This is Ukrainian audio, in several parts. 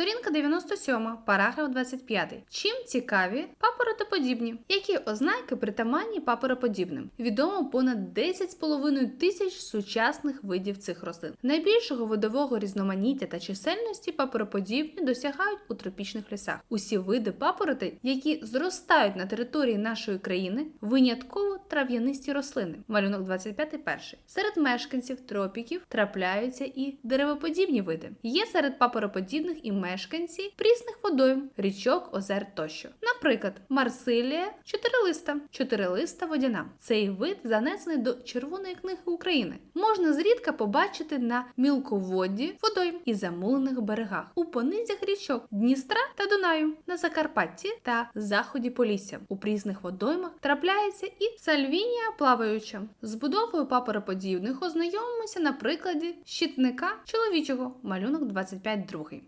Сторінка 97, параграф 25. Чим цікаві папоротоподібні? Які ознаки притаманні папороподібним? Відомо понад 10,5 тисяч сучасних видів цих рослин. Найбільшого видового різноманіття та чисельності папороподібні досягають у тропічних лісах. Усі види папороти, які зростають на території нашої країни, винятково трав'янисті рослини. Малюнок 25 перший. Серед мешканців тропіків трапляються і деревоподібні види. Є серед папороподібних і мешканці прісних водойм, річок, озер тощо. Наприклад, Марсилія чотирилиста, чотирилиста водяна. Цей вид занесений до Червоної книги України. Можна зрідка побачити на мілководді водойм і замулених берегах, у понизях річок Дністра та Дунаю, на Закарпатті та заході Полісся. У прісних водоймах трапляється і сальвінія плаваюча. З будовою папороподібних ознайомимося на прикладі щитника чоловічого, малюнок 25 другий.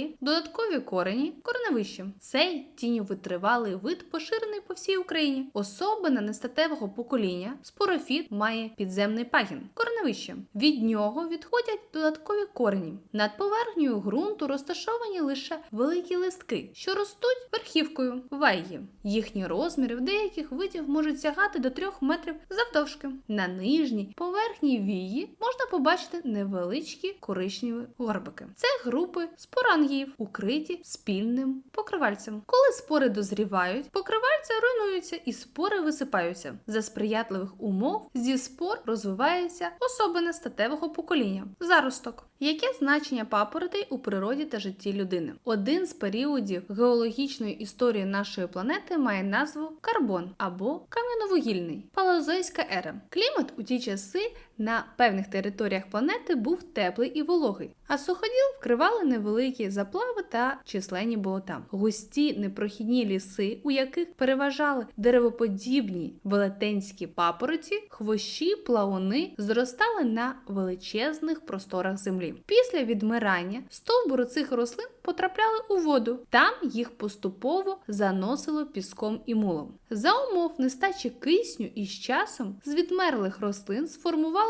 Ваї, додаткові корені, кореневище. Цей тіньовитривалий вид поширений по всій Україні. Особина нестатевого покоління спорофіт має підземний пагін, кореневище. Від нього відходять додаткові корені. Над поверхнею ґрунту розташовані лише великі листки, що ростуть верхівкою вайї. Їхні розміри в деяких видів можуть сягати до 3 метрів завдовжки. На нижній поверхні вії можна побачити невеличкі коричневі горбики. Це групи спорангіїв, укриті спільним покривальцем. Коли спори дозрівають, покривальця руйнуються і спори висипаються. За сприятливих умов зі спор розвивається особина статевого покоління заросток. Яке значення папоротей у природі та житті людини? Один з періодів геологічної історії нашої планети має назву карбон або кам'яновугільний палеозойська ера. Клімат у ті часи на певних територіях планети був теплий і вологий, а суходіл вкривали невеликі заплави та численні болота. Густі непрохідні ліси, у яких переважали деревоподібні велетенські папороті, хвощі, плауни зростали на величезних просторах землі. Після відмирання стовбури цих рослин потрапляли у воду. Там їх поступово заносило піском і мулом. За умов нестачі кисню і з часом з відмерлих рослин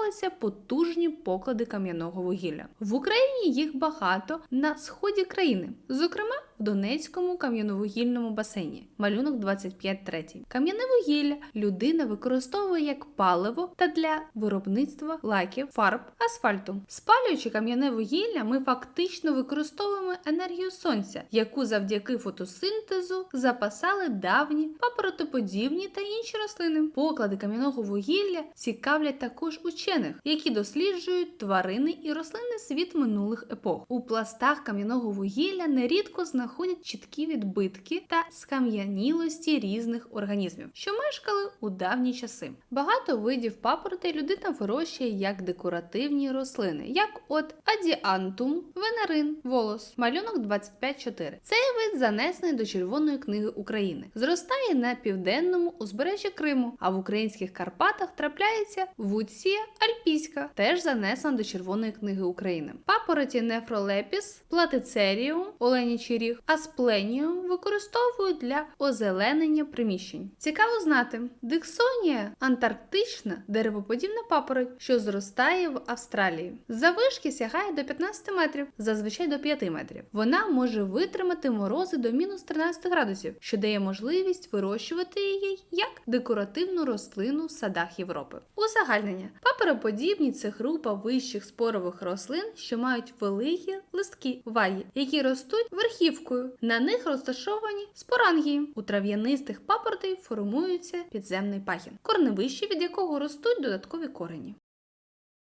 сформувалися потужні поклади кам'яного вугілля. В Україні їх багато на сході країни, зокрема в Донецькому кам'яновугільному басейні. Малюнок 25.3. Кам'яне вугілля людина використовує як паливо та для виробництва лаків, фарб, асфальту. Спалюючи кам'яне вугілля, ми фактично використовуємо енергію сонця, яку завдяки фотосинтезу запасали давні папоротоподібні та інші рослини. Поклади кам'яного вугілля цікавлять також учених, які досліджують тварини і рослинний світ минулих епох. У пластах кам'яного вугілля нерідко знаходять чіткі відбитки та скам'янілості різних організмів, що мешкали у давні часи. Багато видів папоротей людина вирощує як декоративні рослини, як от адіантум, венерин, волос, малюнок 25.4. Цей вид занесений до Червоної книги України. Зростає на південному узбережжі Криму, а в українських Карпатах трапляється вуція альпійська, теж занесена до Червоної книги України. Папороті нефролепіс, платицеріум, оленячий ріг, аспленіум використовують для озеленення приміщень. Цікаво знати, диксонія антарктична деревоподібна папороть, що зростає в Австралії. Завишки сягає до 15 метрів, зазвичай до 5 метрів. Вона може витримати морози до мінус 13 градусів, що дає можливість вирощувати її як декоративну рослину в садах Європи. Узагальнення папероподібні це група вищих спорових рослин, що мають великі листки ваї, які ростуть верхівкою. На них розташовані спорангії. У трав'янистих папоротей формується підземний пагін, корневище від якого ростуть додаткові корені.